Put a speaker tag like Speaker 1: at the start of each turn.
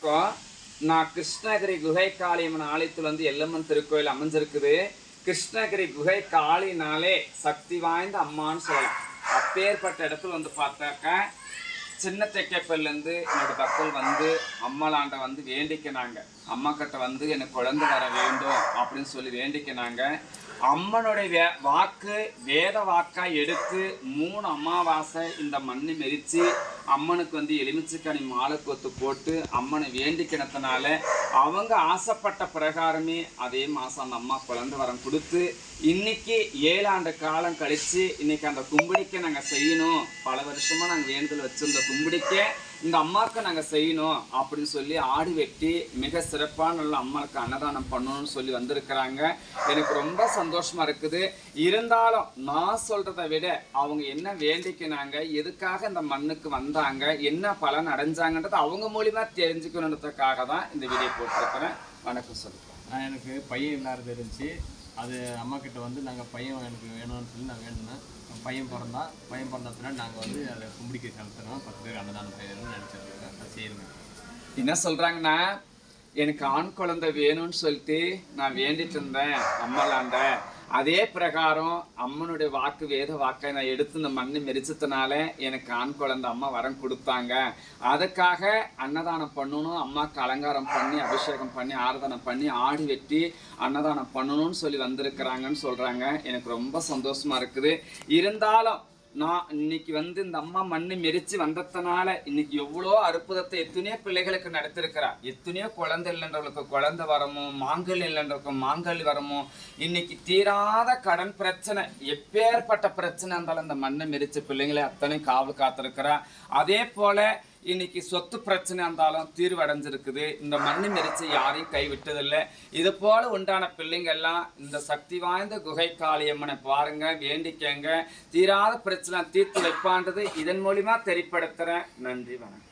Speaker 1: இப்போ நான் கிருஷ்ணகிரி குகை காளியம்மன் ஆலயத்தில் வந்து எல்லம்மன் திருக்கோயில் அமைஞ்சிருக்குது. கிருஷ்ணகிரி குகை காளினாலே சக்தி வாய்ந்த அம்மான்னு சொல்லலாம். அப்பேற்பட்ட இடத்துல வந்து பார்த்தாக்கா சின்ன தெக்கப்பல்லேருந்து என்னோட பக்தல் வந்து அம்மலாண்ட வந்து வேண்டிக்கினாங்க. அம்மா கிட்ட வந்து எனக்கு குழந்தை வர வேண்டும் அப்படின்னு சொல்லி வேண்டிக்கினாங்க. அம்மனுடைய வே வாக்கு வேத வாக்காக எடுத்து மூணு அமாவாசை இந்த மண்ணு மெரிச்சு அம்மனுக்கு வந்து எலுமிச்சைக்கனி மாலை கொத்து போட்டு அம்மனை வேண்டிக்கினத்தினால அவங்க ஆசைப்பட்ட பிரகாரமே அதே மாதம் அந்த அம்மா குழந்தை வரம் கொடுத்து இன்னைக்கு ஏழாண்டு காலம் கழித்து இன்னைக்கு அந்த கும்பிடிக்க நாங்கள் செய்யணும். பல வருஷமாக நாங்கள் வேண்டுதல் வச்சுருந்தோம். கும்பிடிக்க இந்த அம்மாவுக்கு நாங்கள் செய்யணும் அப்படின்னு சொல்லி ஆடு வெட்டி மிக சிறப்பான நல்ல அம்மாவுக்கு அன்னதானம் பண்ணணும்னு சொல்லி வந்திருக்கிறாங்க. எனக்கு ரொம்ப சந்தோஷமாக இருக்குது. இருந்தாலும் நான் சொல்கிறத விட அவங்க என்ன வேண்டிக்கினாங்க எதுக்காக இந்த மண்ணுக்கு வந்தாங்க என்ன பலன் அடைஞ்சாங்கன்றது அவங்க மூலிமா தெரிஞ்சுக்கணுன்றதுக்காக தான் இந்த வீடியோ போட்டிருக்கிறேன். வணக்கம் சொல்லுங்கள்
Speaker 2: நான் எனக்கு பையன் இல்லாதது தெரிஞ்சு அது அம்மா கிட்ட வந்து நாங்கள் பையன் எனக்கு வேணும்னு சொல்லி நான் வேணுன்னா பையன் பிறந்தா பையன் பிறந்த நாங்கள் வந்து அதை கும்பிடிக்க செலுத்துறோம் பத்து பேர் அன்னதானம் செய்யணும்னு நினச்சிருக்கோம் செய்யணும்
Speaker 1: என்ன சொல்கிறாங்கன்னா எனக்கு ஆண் குழந்தை வேணும்னு சொல்லிட்டு நான் வேண்டிட்டு இருந்தேன் அம்மலாண்ட. அதே பிரகாரம் அம்மனுடைய வாக்கு வேத வாக்கை நான் எடுத்து இந்த மண்ணு மெரிச்சதுனால எனக்கு ஆண் குழந்தை அம்மா வரம் கொடுத்தாங்க. அதுக்காக அன்னதானம் பண்ணணும் அம்மாவுக்கு அலங்காரம் பண்ணி அபிஷேகம் பண்ணி ஆராதனை பண்ணி ஆடி வெட்டி அன்னதானம் பண்ணணும்னு சொல்லி வந்திருக்கிறாங்கன்னு சொல்கிறாங்க எனக்கு ரொம்ப சந்தோஷமா இருக்குது. இருந்தாலும் நான் இன்னைக்கு வந்து இந்த அம்மா மண்ணு மெரிச்சு வந்ததுனால இன்னைக்கு எவ்வளோ அற்புதத்தை எத்தனையோ பிள்ளைகளுக்கு நடத்திருக்கிறா. எத்தனையோ குழந்தை இல்லைன்றவங்களுக்கு குழந்தை வரமோ மாங்கல் இல்லைன்றவங்களுக்கு மாங்கல் வரமோ இன்னைக்கு தீராத கடன் பிரச்சனை எப்பேற்பட்ட பிரச்சனை இருந்தாலும் இந்த மண்ணை மெரிச்ச பிள்ளைங்களை அத்தனை காவல் காத்திருக்கிறா. அதே போல இன்னைக்கு சொத்து பிரச்சனை இருந்தாலும் தீர்வடைஞ்சிருக்குது. இந்த மண்ணு மெரிச்சு யாரையும் கைவிட்டதில்லை. இது போல உண்டான பிள்ளைங்க எல்லாம் இந்த சக்தி வாய்ந்த குகை காளியம்மனை பாருங்க வேண்டிக்கங்க. தீராத பிரச்சனை தீர்த்து வைப்பான்றது இதன் மூலிமா தெரிப்படுத்துகிறேன் நன்றி வணக்கம்.